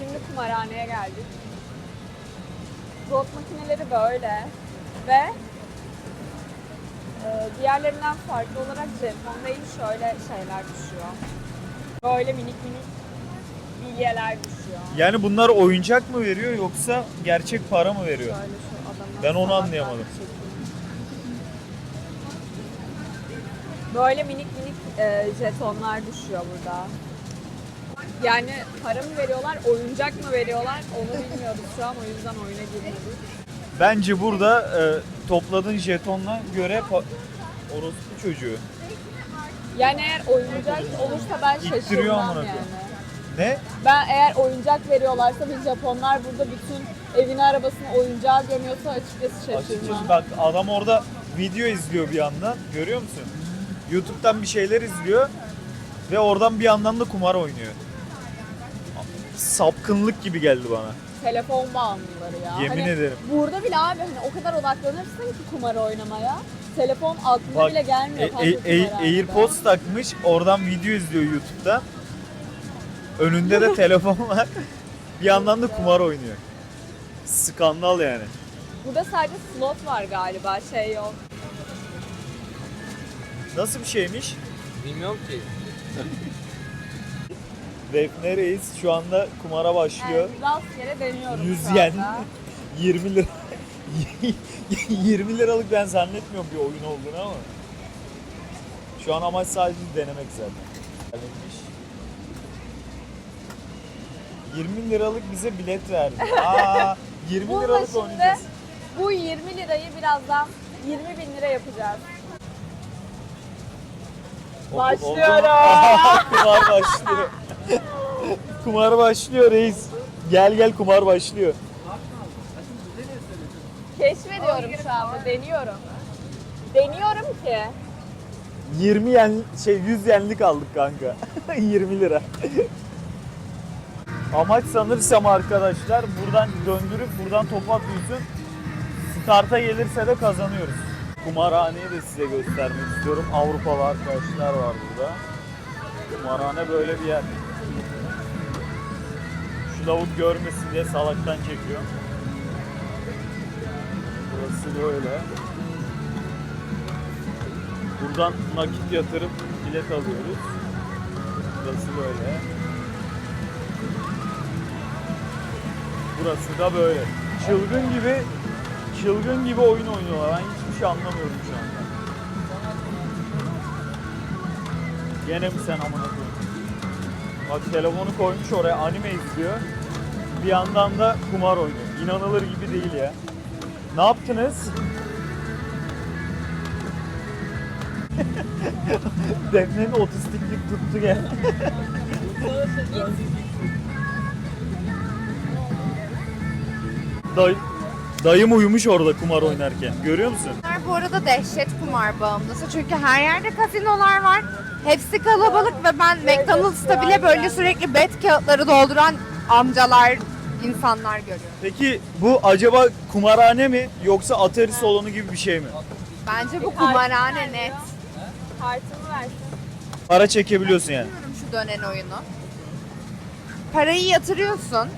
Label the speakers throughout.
Speaker 1: Şimdi kumarhaneye geldik. Slot makineleri böyle ve e, diğerlerinden farklı olarak jeton değil şöyle şeyler düşüyor. Böyle minik minik bilyeler düşüyor.
Speaker 2: Yani bunlar oyuncak mı veriyor yoksa gerçek para mı veriyor?
Speaker 1: Şöyle şu
Speaker 2: Ben onu
Speaker 1: salaklar
Speaker 2: anlayamadım.
Speaker 1: Böyle minik minik e, jetonlar düşüyor burada. Yani para mı veriyorlar, oyuncak mı veriyorlar onu bilmiyoruz şu an o yüzden oyuna girmedik.
Speaker 2: Bence burada e, topladığın jetonla göre pa- orospu çocuğu.
Speaker 1: Yani eğer oyuncak olursa ben
Speaker 2: İttiriyor
Speaker 1: şaşırmam
Speaker 2: amına
Speaker 1: yani.
Speaker 2: koyayım. Ne?
Speaker 1: Ben eğer oyuncak veriyorlarsa biz Japonlar burada bütün evine arabasını oyuncağa gömüyorsa açıkçası şaşırmam.
Speaker 2: Açıkçası bak adam orada video izliyor bir yandan. Görüyor musun? YouTube'dan bir şeyler izliyor ve oradan bir yandan da kumar oynuyor. Sapkınlık gibi geldi bana.
Speaker 1: telefon bağımlıları ya.
Speaker 2: Yemin
Speaker 1: Hani
Speaker 2: ederim.
Speaker 1: Burada bile abi hani o kadar odaklanırsın ki kumar oynamaya. Telefon aklına
Speaker 2: Bak,
Speaker 1: bile gelmiyor.
Speaker 2: E- e- e- AirPods takmış, oradan video izliyor YouTube'dan. Önünde de telefon var. Bir yandan da kumar oynuyor. Skandal yani.
Speaker 1: Burada sadece slot var galiba şey yok.
Speaker 2: Nasıl bir şeymiş?
Speaker 3: Bilmiyorum ki.
Speaker 2: Defne Reis şu anda kumara başlıyor.
Speaker 1: Yani rastgele deniyorum
Speaker 2: 100
Speaker 1: şu
Speaker 2: yen,
Speaker 1: anda.
Speaker 2: 20 lira. 20 liralık ben zannetmiyorum bir oyun olduğunu ama. Şu an amaç sadece denemek zaten. Gelmiş. 20 liralık bize bilet verdi. Aa, 20
Speaker 1: Bununla
Speaker 2: liralık
Speaker 1: şimdi
Speaker 2: oynayacağız.
Speaker 1: bu 20 lirayı birazdan 20 bin lira yapacağız. Başlıyorum.
Speaker 2: kumar başlıyor. Kumar başlıyor reis. Gel gel kumar başlıyor.
Speaker 1: Keşfediyorum şu anda deniyorum. Deniyorum ki.
Speaker 2: 20 yen şey 100 yenlik aldık kanka. 20 lira. Amaç sanırsam arkadaşlar buradan döndürüp buradan top atıyorsun. Starta gelirse de kazanıyoruz. Kumarhaneyi de size göstermek istiyorum. Avrupalı arkadaşlar var burada. Kumarhane böyle bir yer. Lavuk görmesin diye salaktan çekiyor. Burası böyle. Buradan nakit yatırıp bilet alıyoruz. Burası böyle. Burası da böyle. Çılgın gibi çılgın gibi oyun oynuyorlar. Ben hiçbir şey anlamıyorum şu anda. Gene mi sen amına koyayım? Bak telefonu koymuş oraya anime izliyor. Bir yandan da kumar oynuyor. İnanılır gibi değil ya. Ne yaptınız? Defne'nin otistiklik tuttu gel. Day dayım uyumuş orada kumar oynarken. Görüyor musun?
Speaker 4: Bu arada dehşet kumar bağımlısı çünkü her yerde kasinolar var. Hepsi kalabalık ve ben McDonald's'ta bile böyle sürekli bet kağıtları dolduran amcalar, insanlar görüyorum.
Speaker 2: Peki bu acaba kumarhane mi yoksa atari salonu gibi bir şey mi?
Speaker 4: Bence bu kumarhane net.
Speaker 1: Kartımı versin.
Speaker 2: Para çekebiliyorsun yani.
Speaker 4: Bilmiyorum şu dönen oyunu. Parayı yatırıyorsun.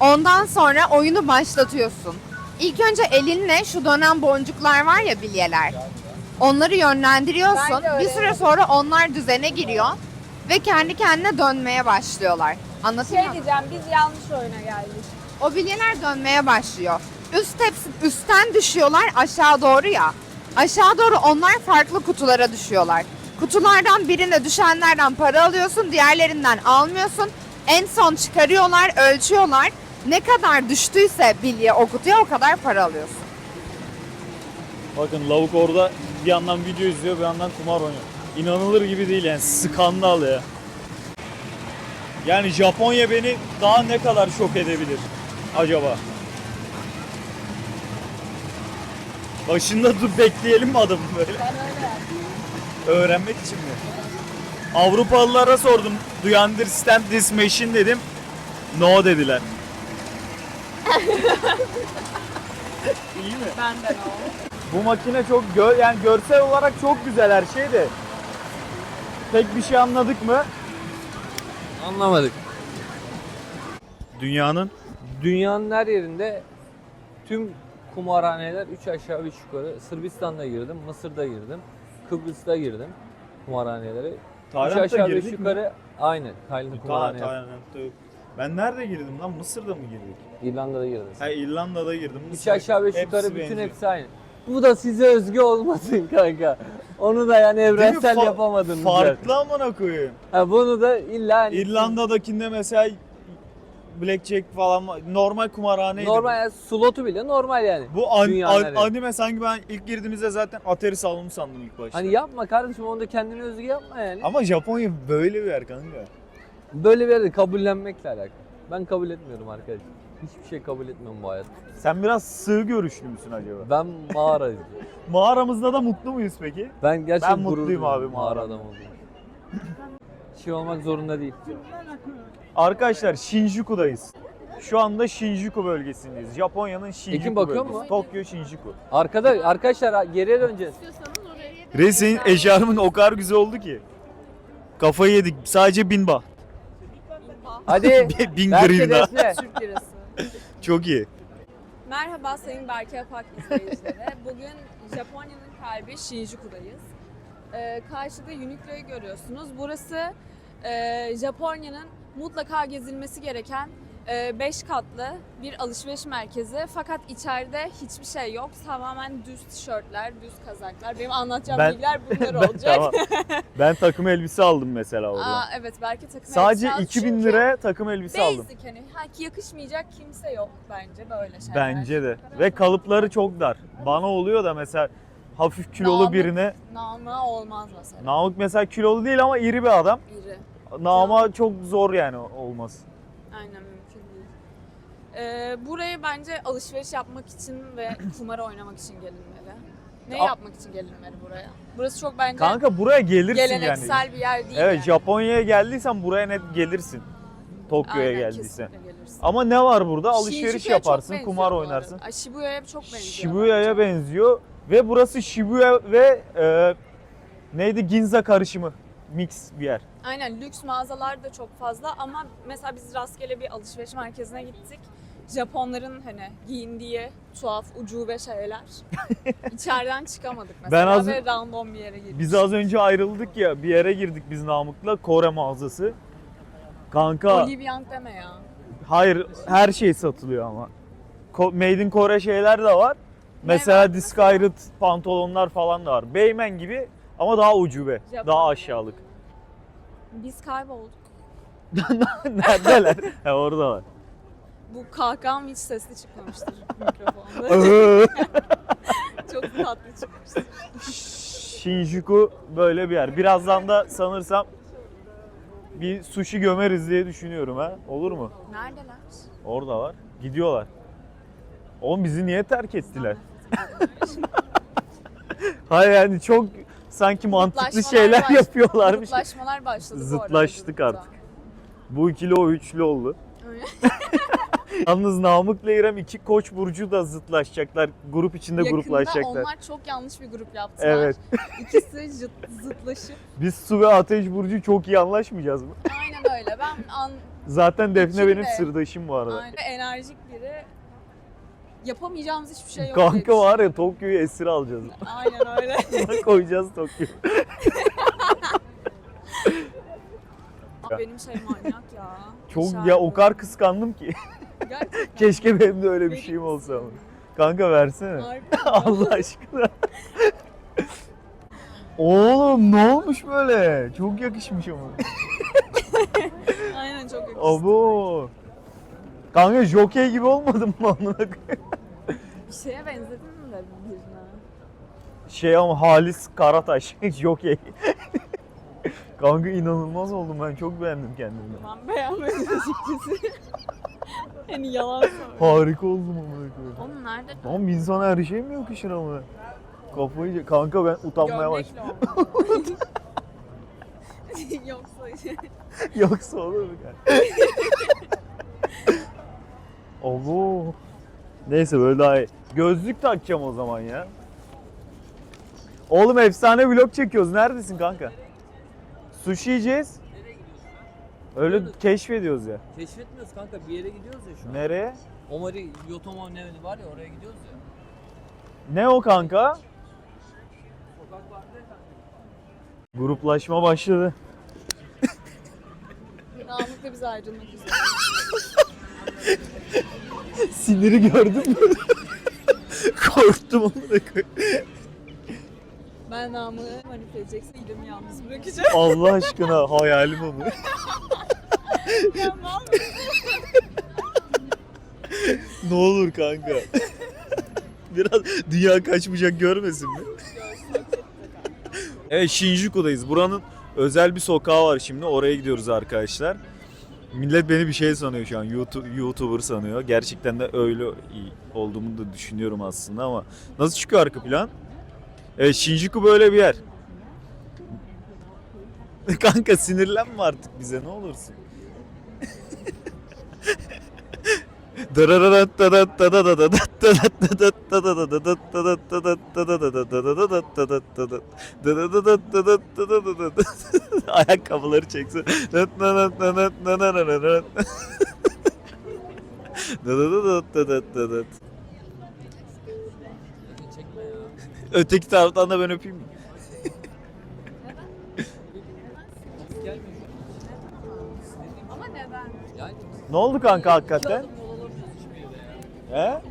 Speaker 4: Ondan sonra oyunu başlatıyorsun. İlk önce elinle şu dönen boncuklar var ya bilyeler. Onları
Speaker 1: öyle
Speaker 4: Bir süre sonra onlar düzene giriyor ve kendi kendine dönmeye başlıyorlar. Anlatayım
Speaker 1: Şey
Speaker 4: mı?
Speaker 1: diyeceğim biz yanlış oyuna geldik.
Speaker 4: O bilyeler dönmeye başlıyor. Üst hepsi üstten düşüyorlar aşağı doğru ya. Aşağı doğru onlar farklı kutulara düşüyorlar. Kutulardan birine düşenlerden para alıyorsun, diğerlerinden almıyorsun. En son çıkarıyorlar, ölçüyorlar. Ne kadar düştüyse bilye o kutuya o kadar para alıyorsun.
Speaker 2: Bakın lavuk orada bir yandan video izliyor bir yandan kumar oynuyor. İnanılır gibi değil yani skandal ya. Yani Japonya beni daha ne kadar şok edebilir acaba? Başında dur bekleyelim mi adamı böyle? Öğrenmek için mi? Avrupalılara sordum. Do you understand this machine dedim. No dediler. İyi mi?
Speaker 1: Benden o.
Speaker 2: Bu makine çok gö yani görsel olarak çok güzel her şey de. Pek bir şey anladık mı?
Speaker 3: Anlamadık.
Speaker 2: Dünyanın
Speaker 3: Dünyanın her yerinde tüm kumarhaneler 3 aşağı 3 yukarı. Sırbistan'da girdim, Mısır'da girdim, Kıbrıs'ta girdim kumarhanelere. 3
Speaker 2: Tayland'a
Speaker 3: aşağı 5
Speaker 2: girdik mi?
Speaker 3: yukarı aynı. Tayland
Speaker 2: Ta-
Speaker 3: kumarhane.
Speaker 2: Tayland'da yok. Ben nerede girdim lan? Mısır'da mı girdik?
Speaker 3: İrlanda'da girdim.
Speaker 2: Ha İrlanda'da girdim.
Speaker 3: 3
Speaker 2: Mısır-
Speaker 3: aşağı 5
Speaker 2: hepsi
Speaker 3: yukarı bütün
Speaker 2: benziyor.
Speaker 3: hepsi aynı. Bu da size özgü olmasın kanka. Onu da yani evrensel
Speaker 2: Fa-
Speaker 3: yapamadınız.
Speaker 2: Farklı amına koyayım.
Speaker 3: Ha, bunu da illa hani
Speaker 2: İrlanda'dakinde mesela blackjack falan normal kumarhaneydi.
Speaker 3: normal yani slotu bile normal yani.
Speaker 2: Bu an- an- anime sanki ben ilk girdiğimizde zaten Atari salonu sandım ilk başta.
Speaker 3: Hani yapma kardeşim onu da kendine özgü yapma yani.
Speaker 2: Ama Japonya böyle bir yer kanka.
Speaker 3: Böyle bir yerde kabullenmekle alakalı. Ben kabul etmiyorum arkadaşlar. Hiçbir şey kabul etmiyorum bu hayatta.
Speaker 2: Sen biraz sığ görüşlü müsün acaba?
Speaker 3: Ben mağarayım.
Speaker 2: Mağaramızda da mutlu muyuz peki?
Speaker 3: Ben gerçekten
Speaker 2: Ben mutluyum abi
Speaker 3: mağara
Speaker 2: mağaramda.
Speaker 3: adam olduğum. Şey olmak zorunda değil.
Speaker 2: Arkadaşlar Shinjuku'dayız. Şu anda Shinjuku bölgesindeyiz. Japonya'nın Shinjuku
Speaker 3: Ekin bakıyor
Speaker 2: bölgesi.
Speaker 3: mu?
Speaker 2: Tokyo Shinjuku.
Speaker 3: Arkada arkadaşlar geriye döneceğiz.
Speaker 2: Reis senin eşarmın o kadar güzel oldu ki. Kafayı yedik. Sadece bin bah.
Speaker 3: Hadi.
Speaker 2: bin
Speaker 3: Berke
Speaker 2: grivna.
Speaker 3: defne.
Speaker 1: Türk lirası.
Speaker 2: Çok iyi.
Speaker 1: Merhaba Sayın Berke Apak izleyicileri. Bugün Japonya'nın kalbi Shinjuku'dayız. Ee, karşıda Uniqlo'yu görüyorsunuz. Burası e, Japonya'nın mutlaka gezilmesi gereken 5 katlı bir alışveriş merkezi. Fakat içeride hiçbir şey yok. Tamamen düz tişörtler, düz kazaklar. Benim anlatacağım
Speaker 2: Ben-
Speaker 1: bilgiler bunlar
Speaker 2: Ben,
Speaker 1: olacak.
Speaker 2: tamam. ben takım elbise aldım mesela orada.
Speaker 1: Aa, evet Berke takım
Speaker 2: Sadece
Speaker 1: elbise aldı.
Speaker 2: 2000
Speaker 1: Çünkü
Speaker 2: liraya takım elbise aldım.
Speaker 1: Basic hani ha, yakışmayacak kimse yok bence böyle şeyler.
Speaker 2: Bence de. Ve kalıpları çok dar. Bana oluyor da mesela hafif kilolu
Speaker 1: Namık.
Speaker 2: birine.
Speaker 1: Nama olmaz mesela.
Speaker 2: Namık mesela kilolu değil ama iri bir adam.
Speaker 1: İri.
Speaker 2: Nama çok zor yani olması.
Speaker 1: Aynen. Ee, buraya bence alışveriş yapmak için ve kumar oynamak için gelinmeli. Ne
Speaker 2: A-
Speaker 1: yapmak için gelinmeli buraya? Burası çok bence
Speaker 2: Kanka buraya gelirsin
Speaker 1: geleneksel
Speaker 2: yani.
Speaker 1: bir yer değil
Speaker 2: Evet
Speaker 1: yani.
Speaker 2: Japonya'ya geldiysen buraya net gelirsin. Tokyo'ya
Speaker 1: Aynen,
Speaker 2: geldiysen.
Speaker 1: kesinlikle gelirsin.
Speaker 2: Ama ne var burada? Alışveriş
Speaker 1: Shinjuku'ya çok
Speaker 2: yaparsın, kumar
Speaker 1: bu
Speaker 2: oynarsın.
Speaker 1: Ay, Shibuya'ya çok benziyor.
Speaker 2: Shibuya'ya
Speaker 1: bence.
Speaker 2: benziyor ve burası Shibuya ve e, neydi Ginza karışımı. Mix bir yer.
Speaker 1: Aynen lüks mağazalar da çok fazla ama mesela biz rastgele bir alışveriş merkezine gittik. Japonların hani giyindiği tuhaf ucube şeyler. İçeriden çıkamadık mesela
Speaker 2: Ben az-
Speaker 1: ve random bir yere girdik.
Speaker 2: Biz az önce ayrıldık ya bir yere girdik biz Namık'la Kore mağazası. Kanka
Speaker 1: Olive Young deme ya.
Speaker 2: hayır her şey satılıyor ama. Ko- Made in Kore şeyler de var. Mesela
Speaker 1: var?
Speaker 2: Discarded pantolonlar falan da var. Beymen gibi ama daha ucube,
Speaker 1: Japon.
Speaker 2: daha aşağılık.
Speaker 1: Biz kaybolduk.
Speaker 2: Neredeler? He orada var.
Speaker 1: Bu kahkaham hiç sesli çıkmamıştır mikrofonda. Çok tatlı çıkmıştır.
Speaker 2: Shinjuku böyle bir yer. Birazdan da sanırsam bir sushi gömeriz diye düşünüyorum ha. Olur mu?
Speaker 1: Neredeler?
Speaker 2: Orada var. Gidiyorlar. Oğlum bizi niye terk ettiler? Hayır yani çok sanki mantıklı
Speaker 1: Zıtlaşmalar
Speaker 2: şeyler
Speaker 1: baş-
Speaker 2: yapıyorlarmış.
Speaker 1: Zıtlaşmalar başladı bu arada
Speaker 2: Zıtlaştık
Speaker 1: grupta.
Speaker 2: artık. Bu ikili o üçlü oldu.
Speaker 1: Öyle.
Speaker 2: Yalnız Namık'la İrem iki koç burcu da zıtlaşacaklar. Grup içinde
Speaker 1: Yakında
Speaker 2: gruplaşacaklar.
Speaker 1: onlar çok yanlış bir grup yaptılar.
Speaker 2: Evet.
Speaker 1: İkisi zıt- zıtlaşıp.
Speaker 2: Biz su ve ateş burcu çok iyi anlaşmayacağız mı?
Speaker 1: Aynen öyle. Ben an,
Speaker 2: Zaten Defne
Speaker 1: İkili
Speaker 2: benim sırdaşım bu arada.
Speaker 1: aynen enerjik biri. Yapamayacağımız hiçbir şey yok.
Speaker 2: Kanka var ya Tokyo'yu esir alacağız.
Speaker 1: Aynen öyle.
Speaker 2: Koyacağız Tokyo.
Speaker 1: Benim şey manyak ya.
Speaker 2: Çok ya o kadar kıskandım ki.
Speaker 1: Gerçekten.
Speaker 2: Keşke benim de öyle bir şeyim olsa ama. Kanka versene. Allah aşkına. Oğlum ne olmuş böyle? Çok yakışmış ama.
Speaker 1: Aynen çok yakıştı.
Speaker 2: Abo. Kanka jockey gibi olmadım mı amına?
Speaker 1: Bir şeye benzedim de birine.
Speaker 2: Şey ama Halis Karataş jockey. Kanka inanılmaz oldum ben çok beğendim kendimi.
Speaker 1: Ben beğenmedim açıkçası. Hani yalan.
Speaker 2: Harika oldum amına koyayım.
Speaker 1: Onun nerede?
Speaker 2: Oğlum insana her şey mi yakışır ama? Kafayı kanka ben utanmaya başladım.
Speaker 1: Yoksa şey.
Speaker 2: Yoksa olur mu kanka? Abo. Neyse böyle daha iyi. Gözlük takacağım o zaman ya. Oğlum efsane vlog çekiyoruz. Neredesin kanka? Sushi yiyeceğiz. Öyle keşfediyoruz ya.
Speaker 3: Keşfetmiyoruz kanka bir yere gidiyoruz ya şu an.
Speaker 2: Nereye?
Speaker 3: Omari Yotomo ne var ya oraya gidiyoruz ya.
Speaker 2: Ne o kanka?
Speaker 3: Sokak vardı ya kanka.
Speaker 2: Gruplaşma başladı.
Speaker 1: Namık da bize ayrılmak üzere.
Speaker 2: Siniri gördün mü? Korktum onu da
Speaker 1: Ben Namık'ı manipüle edecekse İrem'i yalnız bırakacağım.
Speaker 2: Allah aşkına hayalim.
Speaker 1: Ya mal
Speaker 2: ne olur kanka. Biraz dünya kaçmayacak görmesin mi? Evet Shinjuku'dayız. Buranın özel bir sokağı var şimdi. Oraya gidiyoruz arkadaşlar. Millet beni bir şey sanıyor şu an. YouTube, YouTuber sanıyor. Gerçekten de öyle olduğumu da düşünüyorum aslında ama nasıl çıkıyor arka plan? Evet Shinjuku böyle bir yer. Kanka sinirlenme artık bize ne olursun. Ayakkabıları çeksin.
Speaker 3: Çekme ya.
Speaker 2: Öteki taraftan da ben öpeyim mi?
Speaker 3: Gelmiyor.
Speaker 1: Ama neden?
Speaker 3: Yani
Speaker 2: Ne oldu kanka hakikaten?
Speaker 3: adım yol alamıyoruz hiçbir yere ya.
Speaker 2: He?